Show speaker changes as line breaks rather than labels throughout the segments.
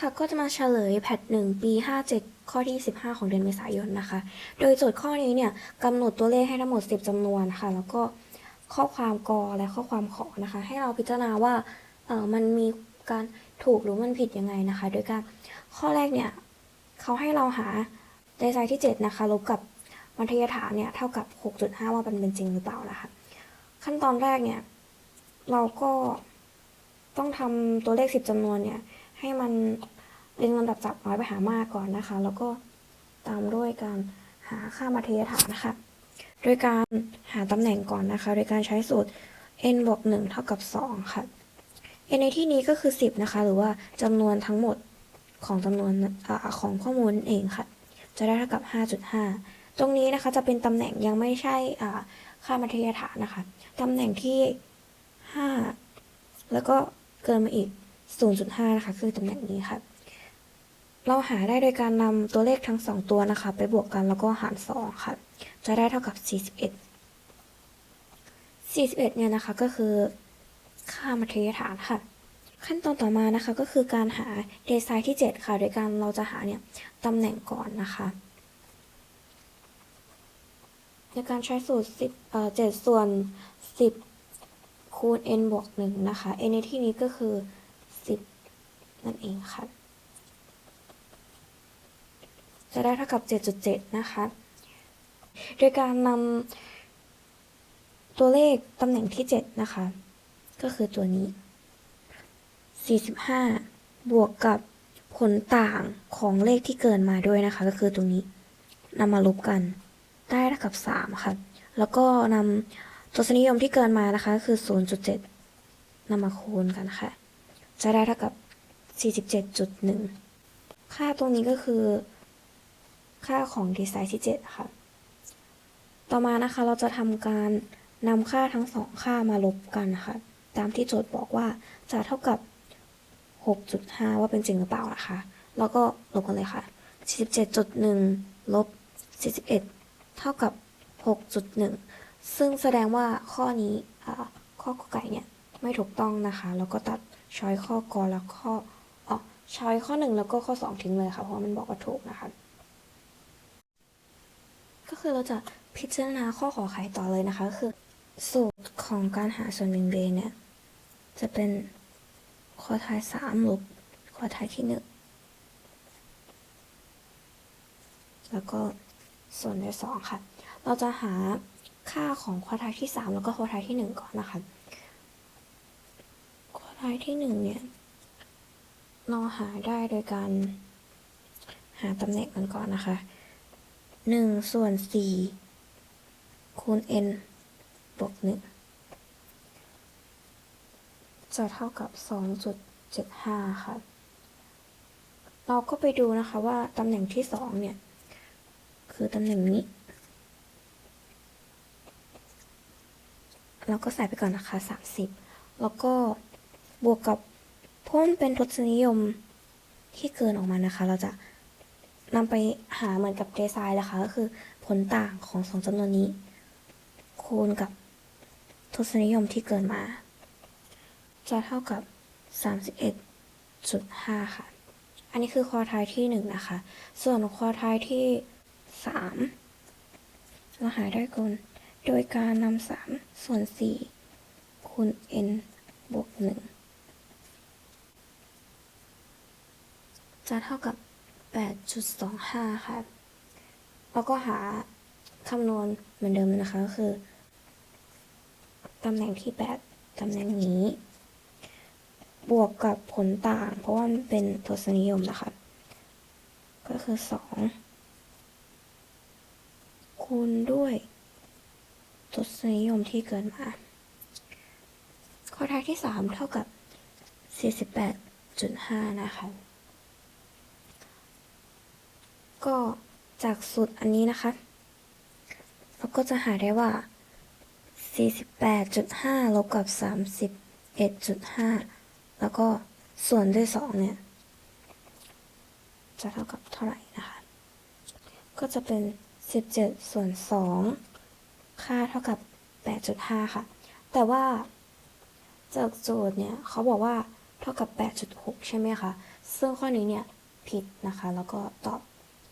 ค่ะก็จะมาเฉลยแพทหนึ่งปี 57 ข้อที่ 15 ของเดือนเมษายนนะคะ โดยโจทย์ข้อนี้เนี่ยกำหนดตัวเลขให้ทั้งหมด 10จำนวนค่ะ แล้วก็ข้อความกอและข้อความขอนะคะ ให้เราพิจารณาว่าเออมันมีการถูกหรือมันผิดยังไงนะคะ โดยการข้อแรกเนี่ยเขาให้เราหาเดไซน์ที่ 7 นะคะลบกับมัธยฐานเนี่ยเท่ากับ 6.5 ว่ามันเป็นจริงหรือเปล่านะคะ ขั้นตอนแรกเนี่ยเราก็ต้องทำตัวเลข 10จำนวนเนี่ย ให้มันเรียงลำดับจากน้อยไปหามากก่อนนะคะ แล้วก็ตามด้วยการหาค่ามัธยฐานนะคะ โดยการหาตำแหน่งก่อนนะคะ โดยการใช้สูตร n บวก1เท่ากับ 2 ค่ะ n ในที่นี้ก็คือ 10 นะคะ หรือว่าจำนวนทั้งหมดของจำนวนอของข้อมูลนั่นเองค่ะ จะได้เท่ากับ 5.5 ตรงนี้นะคะจะเป็นตำแหน่งยังไม่ใช่อ่าค่ามัธยฐานนะคะ ตำแหน่งที่ 5 แล้วก็เกินมาอีก 0.5 นะคะ คือตำแหน่งนี้ค่ะ เราหาได้โดยการนำตัวเลขทั้ง 2 ตัวนะคะ ไปบวกกันแล้วก็หาร 2 ค่ะ จะได้เท่ากับ 41 41 เนี่ยนะคะก็คือค่ามัธยฐานค่ะ ขั้นตอนต่อมานะคะก็คือการหาเดซไซที่ 7 ค่ะ โดยการเราจะหาเนี่ยตำแหน่งก่อนนะคะในการใช้สูตร10เอ่อ7ส่วน 10 คูณ n บวก1นะคะ n ในที่นี้ก็คือ 10 นั่นเองค่ะ จะได้เท่ากับ 7.7 นะคะ โดยการนำตัวเลขตำแหน่งที่ 7 นะคะ ก็คือตัวนี้ 45 บวกกับผลต่างของเลขที่เกินมาด้วยนะคะ ก็คือตรงนี้นำมาลบกัน ได้เท่ากับ 3 ค่ะ แล้วก็นำทศนิยมที่เกินมานะคะก็คือ 0.7นำมาคูณกันค่ะ จะได้เท่ากับ 47.1 ค่าตรงนี้ก็คือ ค่าของดีไซน์ที่ 7 ค่ะ ต่อมานะคะเราจะทำการนำค่าทั้งสองค่ามาลบกันนะคะตามที่โจทย์บอกว่าจะเท่ากับ 6.5 ว่าเป็นจริงหรือเปล่านะคะ แล้วก็ลบกันเลยค่ะ 47.1 ลบ 41 เท่ากับ 6.1 ซึ่งแสดงว่าข้อนี้ข้อกอไก่เนี่ยไม่ถูกต้องนะคะ แล้วก็ตัด ช้อยข้อกอแล้วข้ออ๋อช้อยข้อ 1 แล้วก็ข้อ 2 ทิ้งเลยค่ะ เพราะมันบอกว่าถูกนะคะ ก็คือเราจะพิจารณาข้อขอไขต่อเลยนะคะก็คือ สูตรของการหาส่วนบิงเบนเนี่ย จะเป็นข้อท้ายสามลบข้อท้ายที่หนึ่งแล้วก็ส่วนด้วยสองค่ะ เราจะหาค่าของข้อท้ายที่สามแล้วก็ข้อท้ายที่หนึ่งก่อนนะคะ ข้อท้ายที่หนึ่งเนี่ย เราหาได้โดยการหาตำแหน่งมันก่อนนะคะหนึ่งส่วนสี่คูณ n บวกหนึ่งจะเท่ากับสองจุดเจ็ดห้าค่ะ เราก็ไปดูนะคะว่าตำแหน่งที่สองเนี่ย คือตำแหน่งนี้ เราก็ใส่ไปก่อนนะคะสามสิบแล้วก็ บวกกับเพราะมันเป็นทศนิยมที่เกินออกมานะคะ เราจะนำไปหาเหมือนกับเดซายนะคะก็คือผลต่างของสองจำนวนนี้ คูณกับทศนิยมที่เกินมา จะเท่ากับ 31.5 ค่ะ อันนี้คือคอทายที่ 1 นะคะ ส่วนคอทายที่ 3 เราหาได้กลโดยการนำ3ส่วน 4 คูณ n บวก 1 จะเท่ากับ 8.25 ค่ะแล้วก็หาคำนวณเหมือนเดิมนะคะก็คือตำแหน่งที่ 8 ตำแหน่งนี้ บวกกับผลต่าง เพราะว่ามันเป็นทศนิยมนะคะ ก็คือ 2 คูณด้วยทศนิยมที่เกินมา ข้อท้ายที่ 3 เท่ากับ 48.5 นะคะ ก็จากสูตรอันนี้นะคะ เราก็จะหาได้ว่า 48.5 ลบกับ 31.5 แล้วก็ส่วนด้วย 2 เนี่ย จะเท่ากับเท่าไหร่นะคะ ก็จะเป็น 17 ส่วน 2 ค่าเท่ากับ 8.5 ค่ะ แต่ว่าจากโจทย์เนี่ยเขาบอกว่าเท่ากับ 8.6 ใช่ไหมคะ ซึ่งข้อนี้เนี่ยผิดนะคะ แล้วก็ตอบ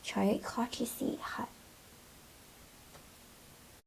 ช้อยข้อที่4ค่ะ